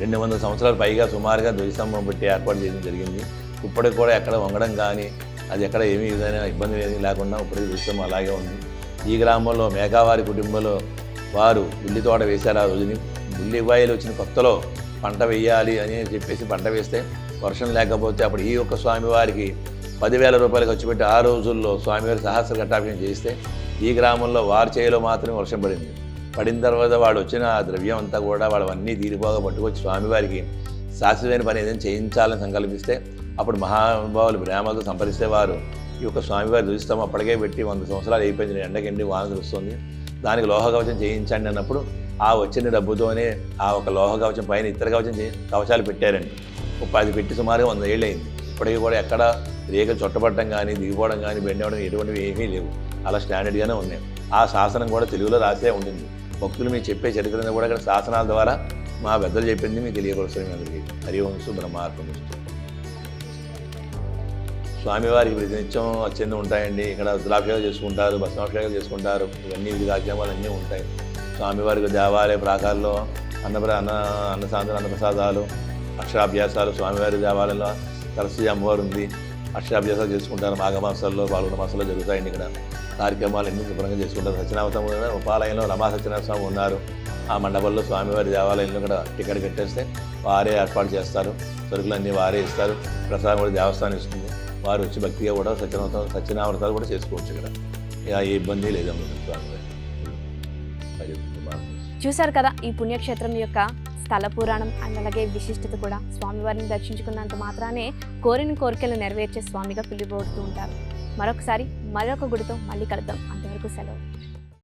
రెండు వందల సంవత్సరాల పైగా సుమారుగా ధ్వజస్తంభం పెట్టి ఏర్పాటు చేయడం జరిగింది. ఇప్పటికి కూడా ఎక్కడ వంగడం కానీ అది ఎక్కడ ఏమీ విధమైన ఇబ్బంది ఏమీ లేకుండా ఇప్పటికీ ధ్వజస్తంభం అలాగే ఉంది. ఈ గ్రామంలో మేఘావారి కుటుంబంలో వారు ఉల్లి తోట వేశారు ఆ రోజుని. ఉల్లిపాయలు వచ్చిన కొత్తలో పంట వేయాలి అని చెప్పేసి పంట వేస్తే వర్షం లేకపోతే అప్పుడు ఈ యొక్క స్వామివారికి పదివేల రూపాయలు ఖర్చు పెట్టి ఆ రోజుల్లో స్వామివారి సహస్ర ఘట్టాభిషేకం చేస్తే ఈ గ్రామంలో వారి చేలో మాత్రమే వర్షం పడింది. పడిన తర్వాత వాడు వచ్చిన ఆ ద్రవ్యం అంతా కూడా వాళ్ళవన్నీ తీరిపోగా పట్టుకొచ్చి స్వామివారికి శాశ్వతమైన పని ఏదైనా చేయించాలని సంకల్పిస్తే అప్పుడు మహానుభావులు ప్రేమతో సంపరిస్తే వారు ఈ యొక్క స్వామివారి దురిస్తాం అప్పటికే పెట్టి వంద సంవత్సరాలు అయిపోయింది. ఎండకెండి వాన కురుస్తుంది. దానికి లోహ కవచం చేయించండి అన్నప్పుడు ఆ వచ్చిన డబ్బుతోనే ఆ ఒక లోహ కవచం పైన ఇతర కవచం కవచాలు పెట్టారండి. ఒక పది పెట్టి సుమారుగా వంద ఏళ్ళు అయింది ఇప్పటికీ కూడా ఎక్కడ రేఖ చుట్టపడటం కానీ దిగిపోవడం కానీ బెండవడం ఎటువంటివి ఏమీ లేవు. అలా స్టాండర్డ్గానే ఉన్నాయి. ఆ శాసనం కూడా తెలుగులో రాసే ఉంటుంది భక్తులు మీకు చెప్పే చరిత్రను కూడా ఇక్కడ శాసనాల ద్వారా మా పెద్దలు చెప్పింది మీకు తెలియపరుస్తుంది అందరికీ. హరివంశు వంశు స్వామివారికి ప్రతినిత్యం అత్యంత ఉంటాయండి. ఇక్కడ రుద్రాభిషేకాలు చేసుకుంటారు భస్మాభిషేకాలు చేసుకుంటారు. ఇవన్నీ వివిధ కార్యక్రమాలు అన్నీ ఉంటాయి. స్వామివారికి దేవాలయ ప్రాకాల్లో అన్నప్ర అన్న అన్నసాంతన అన్నప్రసాదాలు అక్షరాభ్యాసాలు స్వామివారి దేవాలయంలో సరస్వతి అమ్మవారు ఉంది. అక్షరాభ్యాసాలు చేసుకుంటారు మాఘమాసాల్లో పాల్గొన మాసాల్లో జరుగుతాయండి ఇక్కడ. కార్యక్రమాలు ఎన్ని శుభ్రంగా చేసుకుంటారు. సత్యనామతం ఉపాలయంలో రమా సత్యనారాయణ స్వామి ఉన్నారు. ఆ మండపంలో స్వామివారి దేవాలయంలో కూడా టికెట్ కట్టేస్తే వారే ఏర్పాటు చేస్తారు. సరుకులన్నీ వారే ఇస్తారు. ప్రసాదం కూడా దేవస్థానం ఇస్తుంది. వారు వచ్చి భక్తిగా కూడా సత్యనామతం సత్యనావ్రతాలు కూడా చేసుకోవచ్చు ఇక్కడ. ఏ ఇబ్బంది లేదమ్మ చూశారు కదా ఈ పుణ్యక్షేత్రం యొక్క స్థల పురాణం అండ్ అలాగే విశిష్టత కూడా స్వామివారిని దర్శించుకున్నంత మాత్రానే కోరిన కోరికలు నెరవేర్చే స్వామిగా పిలువబడుతూ ఉంటారు. మరొకసారి మరొక గుడితో మళ్ళీ కలుద్దాం. అంతవరకు సెలవు.